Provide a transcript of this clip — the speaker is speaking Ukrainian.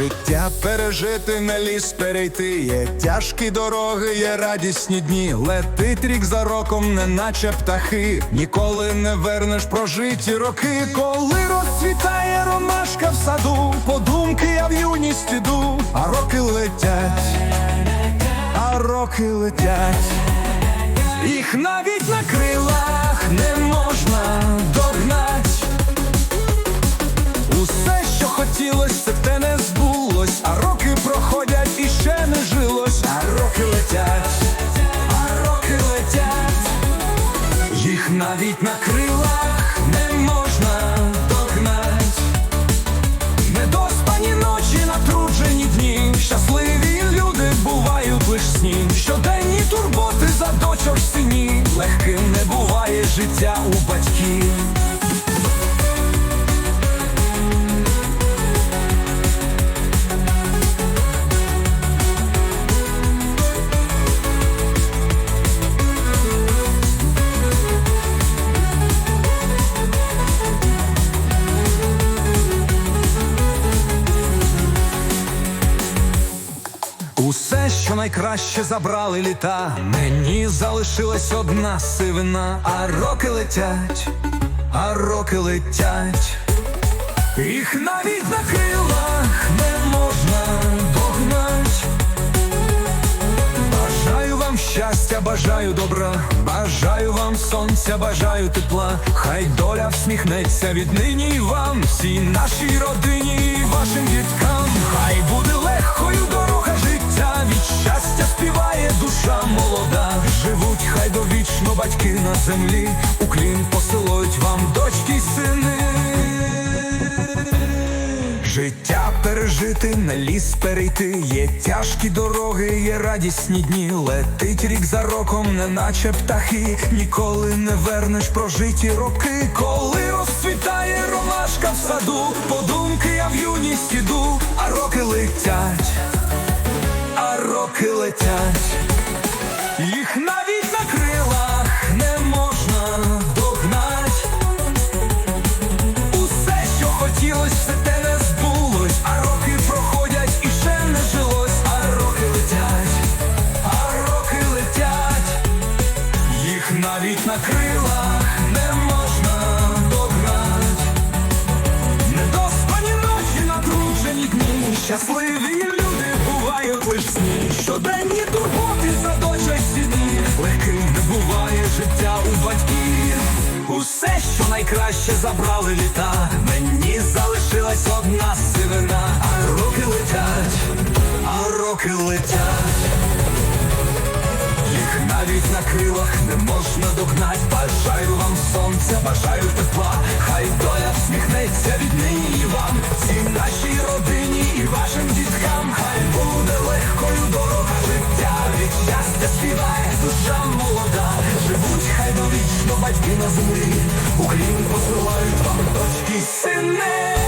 Життя пережити, на ліс перейти. Є тяжкі дороги, є радісні дні. Летить рік за роком, неначе птахи. Ніколи не вернеш прожиті роки. Коли розцвітає ромашка в саду, подумки я в юність іду, а роки летять, а роки летять. Їх навіть на їх навіть на крилах не можна догнать. Недоспані ночі, натруджені дні, щасливі люди бувають лиш сні. Щоденні турботи за дочок сині, легким не буває життя у батьків. Найкраще забрали літа, мені залишилась одна сивина, а роки летять, а роки летять, їх навіть на крилах не можна догнать. Бажаю вам щастя, бажаю добра, бажаю вам сонця, бажаю тепла. Хай доля всміхнеться віднині вам, всій нашій родині і вашим діткам. Хай буде легкою батьки на землі, уклін посилають вам дочки й сини. Життя пережити, на ліс перейти, є тяжкі дороги, є радісні дні. Летить рік за роком, неначе птахи. Ніколи не вернеш прожиті роки. Коли розцвітає ромашка в саду, подумки я в юність іду, а роки летять, а роки летять. Збулось, а роки проходять і ще не жилось, а роки летять, а роки летять, їх навіть на не можна догнать. Недоспані ночі, натруджені дні, щасливі люди бувають лиш. Щоденні турботи за дочок сіні, легким не буває життя найкраще забрали літа, мені залишилась одна сивина, а роки летять, а роки летять. Їх навіть на крилах не можна догнать. Бажаю вам сонця, бажаю тепла. Хай доля всміхнеться віднині і вам, всій нашій родині і вашим діткам. Батьки на землі. Уклін посилають вам дочки сини.